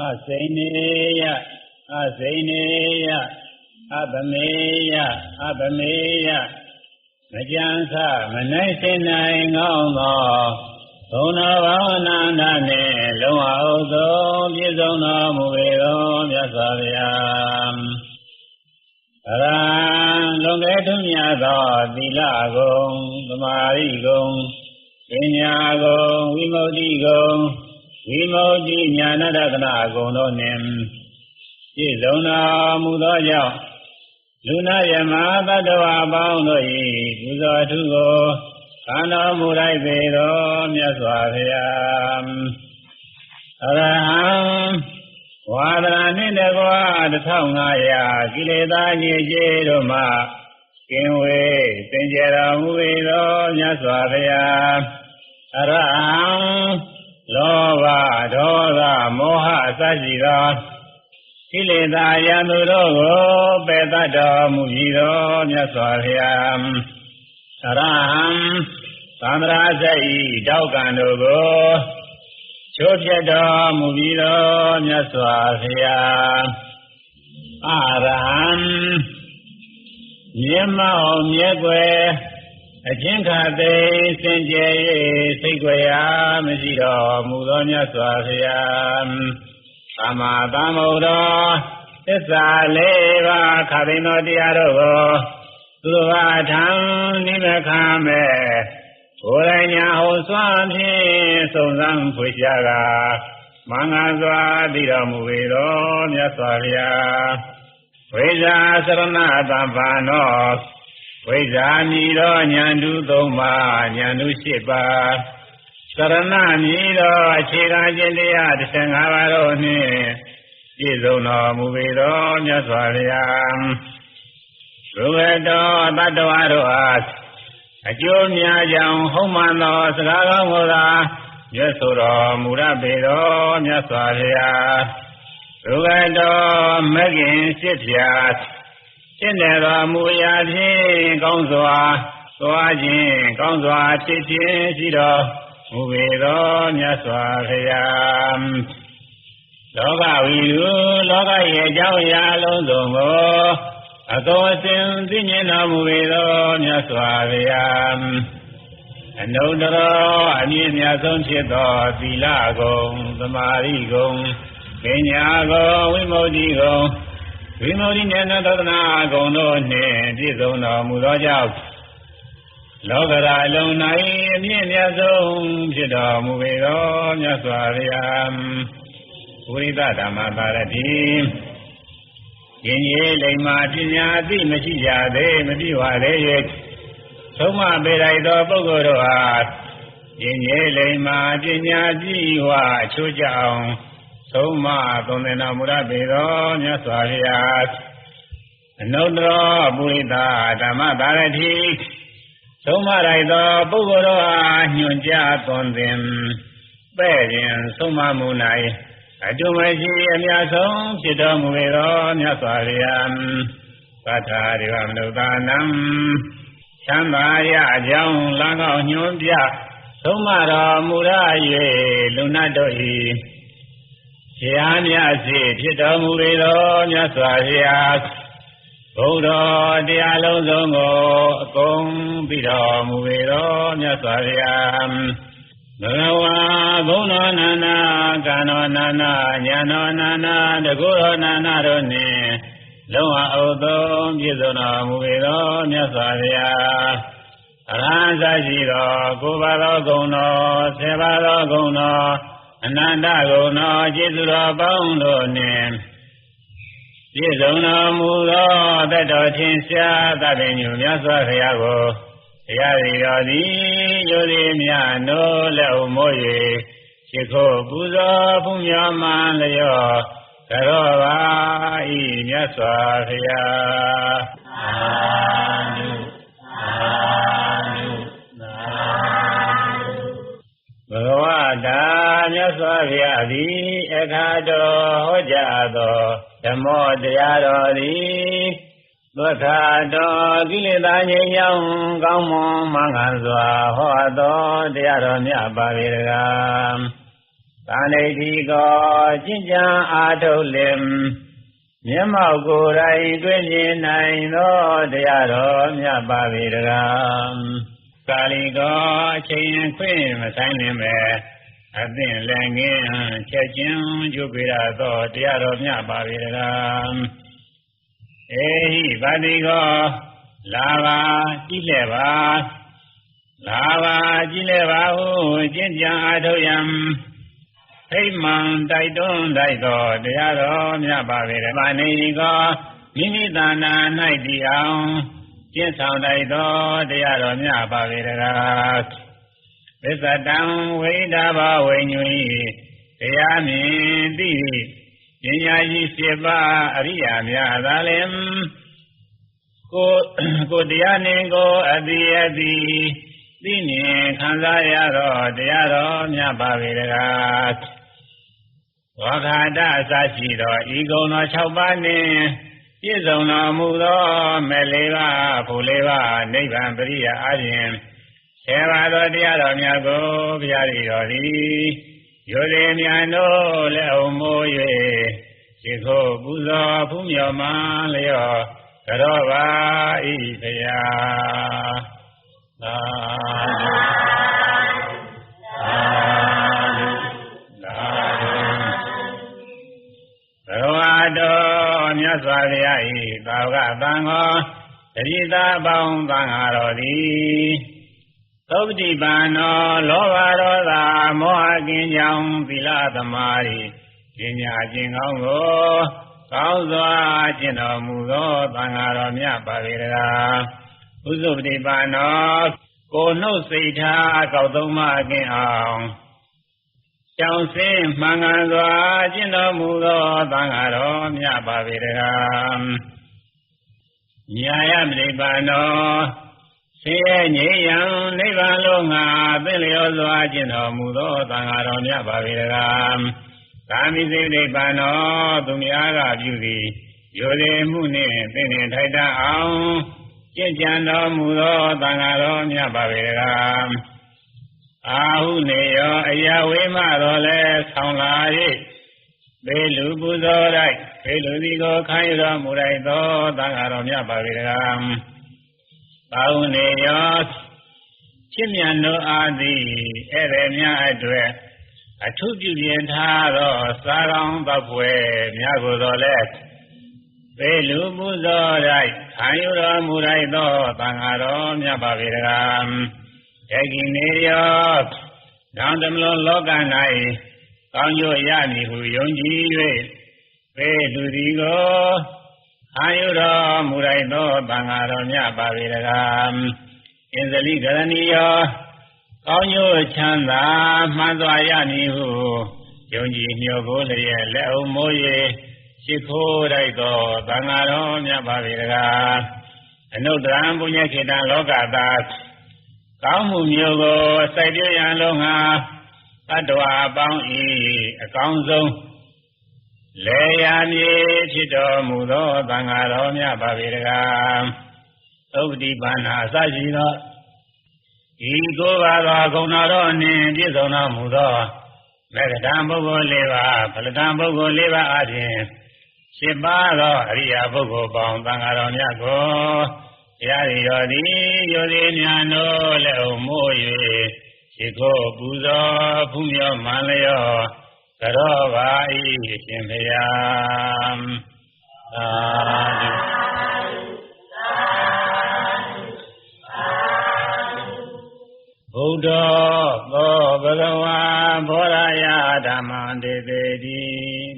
အစိနေယအစိနေယအပမေယအပမေယမကြံစမနိုင်စင်နိုင်ကောင်းသောဘုံတော်ဘာဝနာနာနှင့်လုံးဝဥသောပြည့်စုံတော်မူပေသောမြတ်စွာဘုရားအရဟံလွန်ကဲထွန်းမြတ်သောသီလဂုံသမာဓိဂုံပညာဂုံဝိမု ക്തി ဂုံ ဝိမု ക്തി ဉာဏတဒနာဂုံတို့နှင့်ပြည့်စုံတော်မူသောကြောင့်လူနာယမသတ္တဝါပေါင်းတို့၏ပူဇော်ထုကိုခံတော်မူလိုက်ပေသောမြတ်စွာဘုရားအရဟံဝါဒနာနှင့်တကွာ1500ကိလေသာညစ်ကြေးတို့မှကင်းဝေးစင်ကြယ်တော်မူပေသောမြတ်စွာဘုရားအရဟံ လောဘဒေါသမောဟအစရှိသောကိလေသာယံသူတို့ကိုပယ်တတ်တော်မူပြီးသောမြတ်စွာဘုရားအရဟံသံဃာစိတ်တောက်ကံတို့ကိုချိုးပြတ်တော်မူပြီးသောမြတ်စွာဘုရားအရဟံမြတ်မောင်မြတ်ွယ် အချင်းခါသိစင်ကြယ်၍စိတ်ွယ်ရာမရှိတော်မူသောမြတ်စွာဘုရားသမ္မာသမ္ဗုဒ္ဓသစ္စာလေးပါးခါသိသောတရားတို့ကိုသူတော်ဘာထံနိမခံမဲ့ကိုယ်တိုင်ညာဟောစွမ်းဖြင့်စုံစမ်းဖွေရှားကမင်္ဂစွာသိတော်မူပေသောမြတ်စွာဘုရားဝိဇာသရဏတမ္ပန်တော် ဝိဇာမည်သောဉာဏ်တုသုံးပါးဉာဏ်တု၈ပါးသရဏမည်သောအခြေခံခြင်းတရား15ပါးတို့နှင့်ပြည့်စုံတော်မူပေသောမြတ်စွာဘုရားဘုရားတော်တတ္တဝါတို့အားအကျိုးများကြောင့်ဟုတ်မှန်သောစကားကောင်းကိုသာရွတ်ဆိုတော်မူရပေသောမြတ်စွာဘုရားဘုရားတော်မဂ္ဂင်ရှစ် ဖြာရှင်းတယ်တော်မူရာဖြင့်ကောင်းစွာသွားခြင်းကောင်းစွာဖြစ်ခြင်းရှိတော်မူပေသောမြတ်စွာဘုရားလောကဝီလူလောကရဲ့အကြောင်းအရာအလုံးစုံကိုအသောအစဉ်သိမြင်တော်မူပေသောမြတ်စွာဘုရားအနုတ္တရောအမြင့်မြတ်ဆုံးဖြစ်သောသီလဂုံသမာဓိဂုံပညာဂုံဝိမု ക്തി ဂုံ ဝိမု ക്തി ဉာဏသဒ္ဒနာဂုံတို့နှင့်ပြည့်စုံတော်မူသောကြောင့်လောကရာအလုံး၌အမြင့်မြတ်ဆုံးဖြစ်တော်မူပေသောမြတ်စွာဘုရားဝိရိဒဓမ္မပါရတိယင်ကြီးလိမ္မာပညာအသိမရှိကြသေးမပြည့်ဝသေး၍သုံးမပေလိုက်သောပုဂ္ဂိုလ်တို့အားယင်ကြီးလိမ္မာပညာကြည့်ဝအချိုးကြအောင် သုံးမသုံးနေတော်မူရပေသောမြတ်စွာဘုရားအနုတ္တရောပုရိသဓမ္မပါရတိသုံးမလိုက်သောပုဂ္ဂိုလ်တို့အားညွှန်ကြားသွန်သင်ပဲ့ခြင်းသုံးမမူ၌အတုမရှိအများဆုံးဖြစ်တော်မူပေသောမြတ်စွာဘုရားသတ္ထာရိဝမနုဿာနံသံသာရအကြောင်းလမ်းကောင်းညွှန်ပြသုံးမတော်မူရ၍လူနတ်တို့၏တ ရားမြတ်စီဖြစ်တော်မူပေသောမြတ်စွာဘုရားဘုရားတရားလုံးစုံကိုအကုန်ပြီးတော်မူပေသောမြတ်စွာဘုရားဘဂဝါဘုံတော်နာနာကံတော်နာနာညာတော်နာနာတကုတော်နာနာတို့နှင့်လုံးဝအုပ်သုံးပြည့်စုံတော်မူပေသောမြတ်စွာဘုရားအရဟံသာရှိတော်ကိုယ်ပါသောဂုဏ်တော်ဆယ်ပါသောဂုဏ်တော် အနန္တဂုဏ်တော်ကျေးဇူးတော်ပေါင်းတို့နှင့်ပြည့်စုံတော်မူသောတတ်တော်ချင်းရှားသဗ္ဗညုမြတ်စွာဘုရားကိုတရားရီတော်သည်ယိုသည်မြနိုးလက်ဥမိုး၍ရှိခိုးပူဇော်ဖူးမြော်မှန်လျောကရောပါဤမြတ်စွာဘုရားအာနုအာ တာမြတ်စွာဘုရားသည်အခါတော်ဟောကြားသောဓမ္မောတရားတော်သည်သုခတော်ကိလေသာငြိမ်းချမ်းကောင်းမွန်မှန်ကန်စွာဟောတော်တရားတော်မြတ်ပါပေတကားသာနေတိကောကျင့်ကြံအားထုတ်လင်မျက်မှောက်ကိုယ်တိုင်တွေ့မြင်နိုင်သောတရားတော်မြတ်ပါပေတကားကာလီကောအချိန်ခွင့်မဆိုင်နိုင်ပဲ အသင့်လည်းငင်းချက်ချင်းကျုပ်ပြရသောတရားတော်မြတ်ပါပေတကားအေဟိဗတိကောလာပါကြည့်လဲပါလာပါကြည့်လဲပါဟုကျင့်ကြံအားထုတ်ရန်ိမှန်တိုက်တွန်းတိုက်တော်တရားတော်မြတ်ပါပေရမနေကောမိမိတဏ္ဍာ၌တည်အောင်ကျင့်ဆောင်တိုက်တော်တရားတော်မြတ်ပါပေရကား သစ္စာတံဝိဒါဘဝိညွဤတရားမြင်သိပညာရှိ7ပါးအရိယာများသာလင်ကိုကိုတရားနှင့်ကိုအတိအတိသိမြင်ခံစားရတော့တရားတော်မြတ်ပါပေတကားဝါခာတအစရှိသောဤကုံသော6ပါးနှင့်ပြည့်စုံတော်မူသောမဲ့လေးပါးဖို့လေးပါးနိဗ္ဗာန်ပရိယာအပြင် ဆယ်ပါးသောတရားတော်များကိုဘုရားရည်တော်သည်ယောဇေမြန်တို့လက်အုံမိုး၍ရှိခိုးပူဇော်ဖူးမြော်မှလျော့ကြောပါဤဘုရားသာတော်မြတ်စွာဘုရား၏သာဝကသံဃောတတိတာပေါင်းသံဃာတော်သည် သုပတိပန်တော်လောဘဒေါသမောဟကင်းကြောင့်သီလသမာဓိပညာကျင့်ကောင်းကိုကောင်းစွာကျင့်တော်မူသောသံဃာတော်မြတ်ပါပေတကားဥစုပတိပန်တော်ကိုနှုတ်စိတ်ထားကောက်သုံးမကင်းအောင်ကြောင်စင်းမှန်ကန်စွာကျင့်တော်မူသောသံဃာတော်မြတ်ပါပေတကားညာယပရိပါနော ဆင်းရဲငြိမ်းရန်နိဗ္ဗာန်လုံးငါသင်လျောစွာကျင့်တော်မူသောသံဃာတော်မြတ်ပါပေတကားကာမိစေနိဗ္ဗာန်တော်သူများကပြုသည်ယောဇေမှုနှင့်သင်္နေထိုက်တအောင်ကျင့်ကြံတော်မူသောသံဃာတော်မြတ်ပါပေတကားအာဟုနေရောအရာဝေမတော်လဲဆောင်းလာ၍ဘေလူပူဇော်လိုက်ဘေလူဒီကိုခိုင်းတော်မူလိုက်သောသံဃာတော်မြတ်ပါပေတကား အာဟုနေရောချစ်မြတ်တို့အားသည်ဧည့်သည်များအတွက်အထုပြုပြင်ထားသောစာကောင်းသောဖွယ်များကိုတော်လဲဘေလူပူဇော်လိုက်ခိုင်းတော်မူလိုက်သောသံဃာတော်မြတ်ပါပေတကားယကိနေယောနောင်တမလွန်လောက၌ကောင်းကျိုးရမည်ဟုယုံကြည်၍ပေလူဒီကို အာယုတော်မူလိုက်သောသံဃာတော်မြတ်ပါပေတကားအင်္ဇလိကရဏီယောကောင်းကျိုးချမ်းသာမှန်စွာရမည်ဟုယုံကြည်မျှော်ကိုလျက်လက်အုံမိုး၍ရှိခိုးလိုက်သောသံဃာတော်မြတ်ပါပေတကားအနုတ္တရံပုညခေတံလောကသားကောင်းမှုမျိုးကိုစိုက်ပြရန်လုံးဟာတတ္တဝါအပေါင်းဤအကောင်းဆုံး လေယာမြေဖြစ်တော်မူသောသံဃာတော်မြတ်ပါပေတကားသုပတိပါဏာအစရှိသောဤကိုပါသောဂုဏတော်နှင့်ပြည့်စုံတော်မူသောမေတ္တာပုဂ္ဂိုလ်၄ပါးဖလတံပုဂ္ဂိုလ်၄ပါးအပြင်ရှင်းပါသောအရိယာပုဂ္ဂိုလ်ပေါင်းသံဃာတော်မြတ်ကိုတရားရည်တော်သည်ယောဇေမြန်တို့လက်အုံမိုး၍ရှိခိုးပူဇော်ဖူးမြော်မှန်လျော ကရောပါဤရှင်ဘုရားသာဓုဗုဒ္ဓသောဘဂဝါဘောရယဓမ္မံတေတေတိ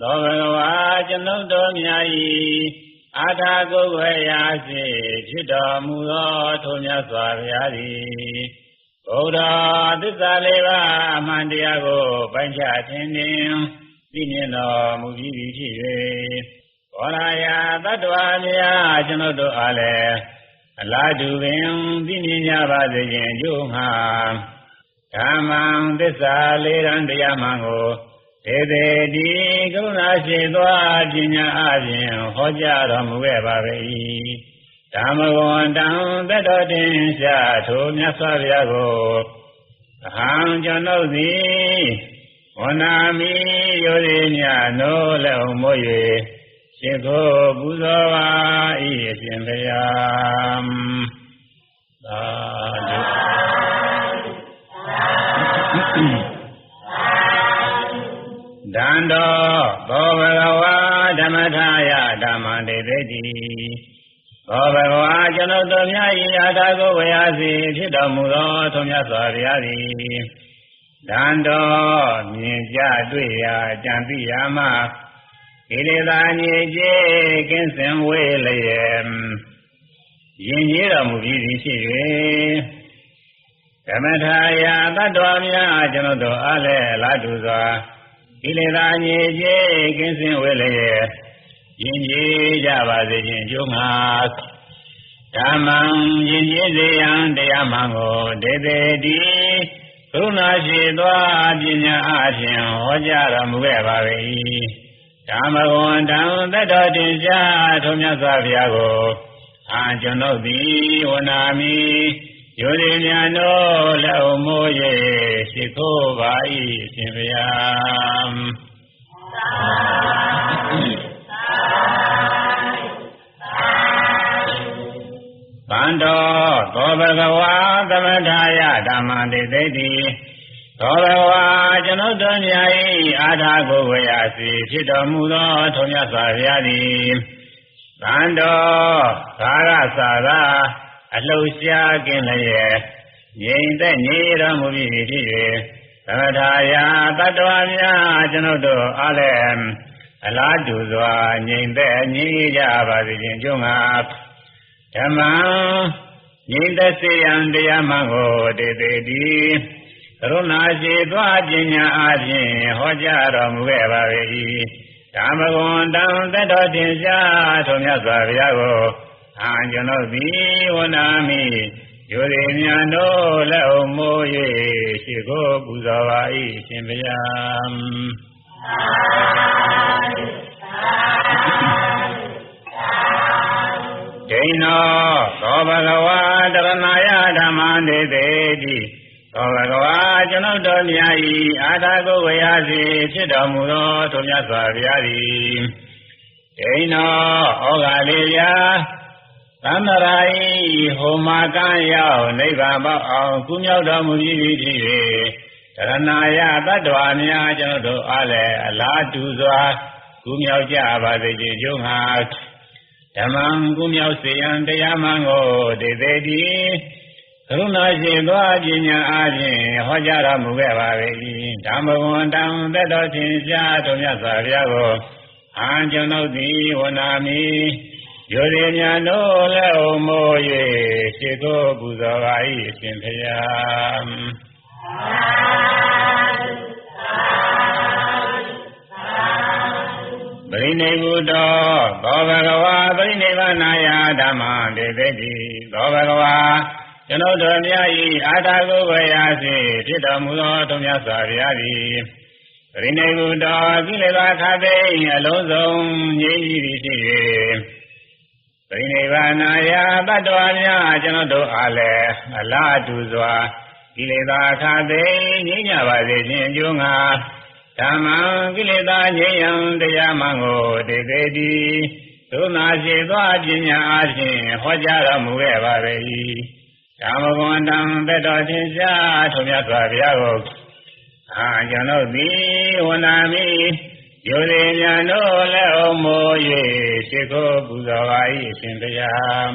သောဘဂဝါကျွန်ုပ်တို့မြတ်၏အာထာကိုယ်ွယ်ရာစေဖြစ်တော်မူသောထိုမြတ်စွာဘုရားသည် ဘုရားသစ္စာလေးပါးအမှန်တရားကိုပိုင်းခြားခြင်းနှင့်သိမြင်တော်မူပြီးပြီဖြစ်၍ဘောရာယတတ္တဝါများကျွန်ုပ်တို့အားလည်းအလားတူပင်သိမြင်ကြပါစေခြင်းအကျိုးငှာဓမ္မံသစ္စာလေးရန်တရားမှန်ကိုဧတေတိကရုဏာရှိသောပညာအပြင်ဟောကြားတော်မူခဲ့ပါ၏ ဓမ္မဂဝန္တံသတ္တောတင်ရှာထိုမြတ်စွာဘုရားကိုအဟံကျွန်ုပ်သည်ဝဝနာမိယောရိမြနိုးလည်းုံမို့၍ရှိခိုးပူဇော်ပါ၏အရှင်ဘုရားသာဓုဒန္တောဘောဘဂဝါဓမ္မထာယဓမ္မတေတိ တိဘောဘဂဝါကျွန်ုပ်တို့မြတ်ဤအာထာကိုဝေယစီဖြစ်တော်မူသောထုံမြတ်စွာဘုရားသည်ဒန္တောမြင်ကြတွေ့ရာကြံသိရာမှာကိလေသာညစ်ကြေးကင်းစင်ဝေးလျက်ယဉ်ကျေးတော်မူပြီးသည်ရှိ၍ဓမ္မထာယတတ္တဝါများကျွန်ုပ်တို့အားလည်းအလားတူစွာကိလေသာညစ်ကြေးကင်းစင်ဝေလျက် ယဉ်ကျေးကြပါစေခြင်းအကျိုးငါဓမ္မံယဉ်ကျေးစေရန်တရားမှန်ကိုဒေသေတိကရုဏာရှိသောပညာအဖြင့်ဟောကြားတော်မူခဲ့ပါ၏ဓမ္မဂဝန္တံသတ္တောတင်ရှားထုံးမြတ်စွာဘုရားကိုအာကျွန်ုပ်သည်ဝနာမိယောဒီမြန်တို့လက်အမိုး၍ရှိခိုးပါ၏ရှင်ဗျာ ဗန္တောသောဘဂဝါသမထာယဓမ္မတိသိတိသောဘဂဝါကျွန်ုပ်တို့မြတ်၏အာထာကိုဝေယစီဖြစ်တော်မူသောထုံမြတ်စွာဘုရားသည်ဗန္တောသာရသာသာအလှရှားကင်းလျက်ငြိမ်သက်နေတော်မူပြီးဖြစ်၍သမထာယတတ္တဝါများကျွန်ုပ်တို့အားလည်း အလားတူစွာငြိမ်သက်ငြိမ်ကြပါစေခြင်းကျုံးငါဓမ္မငြိမ်သက်စေရန်တရားမှန်ကိုတေတေတိကရုဏာရှိသွားပညာအပြင်ဟောကြားတော်မူခဲ့ပါ၏ဓမ္မဂွန်တံတတော်တင်ရှားထုံမြတ်စွာဘုရားကိုအာကျွန်ုပ်သည်ဝနာမိယောရိမြန်တို့လက်အုံမိုး၍ရှိခိုးပူဇော်ပါ၏ရှင်ဘုရား ဒိနောသောဘဂဝါတရဏယဓမ္မနေသေးတိသောဘဂဝါကျွန်ုပ်တို့မြတ်၏အာထာကိုဝေယစီဖြစ်တော်မူသောထိုမြတ်စွာဘုရားသည်ဒိနောဩဃာလေးယာသန္တရာဤဟိုမာကံရောက်နိဗ္ဗာန်ပေါအောင်ကုမြောက်တော်မူပြီးဖြစ်၍ တရဏာယတတ္တဝါများကျွန်ုပ်တို့အားလည်းအလားတူစွာကုမြောက်ကြပါစေခြင်းကျုံငါဓမ္မံကုမြောက်စေရန်တရားမှန်ကိုဒေသေတိကရုဏာရှင်သောပညာအားဖြင့်ဟောကြားတော်မူခဲ့ပါ၏ဓမ္မဝန္တံသက်တော်ရှင်ရှားတော်မြတ်စွာဘုရားကိုအာကျွန်ုပ်သည်ဝနာမီယောရိညာတို့လည်းအုံမိုး၍ရှိသောပူဇော်ပါ၏အရှင်ဘုရား ပရိနိဗ္ဗုတောသောဘဂဝါပရိနိဗ္ဗာနာယဓမ္မတေတိသောဘဂဝါကျွန်ုပ်တို့မြတ်၏အာထာကိုဝေယစီဖြစ်တော်မူသောတုံမြတ်စွာဘုရားသည်ပရိနိဗ္ဗုတောကိလေသာခတ်သိအလုံးစုံငြိမ်းကြီးသည်ဖြစ်၍ပရိနိဗ္ဗာနာယတတ္တဝါများကျွန်ုပ်တို့အားလည်းအလားတူစွာ ကိလေသာခတ်သိငြိမ်းကြပါစေခြင်းအကျိုးငါဓမ္မံကိလေသာငြိမ်းရန်တရားမှန်ကိုတေသေးတိသုနာရှိသောပညာအချင်းဟောကြားတော်မူခဲ့ပါ၏ကာမဂုဏ်တံသက်တော်ထင်ရှားထုံမြတ်စွာဘုရားကိုအာကျွန်ုပ်သည်ဝန္နာမိယောရိညာတို့လည်းအုံမိုး၍ရှိခိုးပူဇော်ပါ၏အရှင်ဘုရား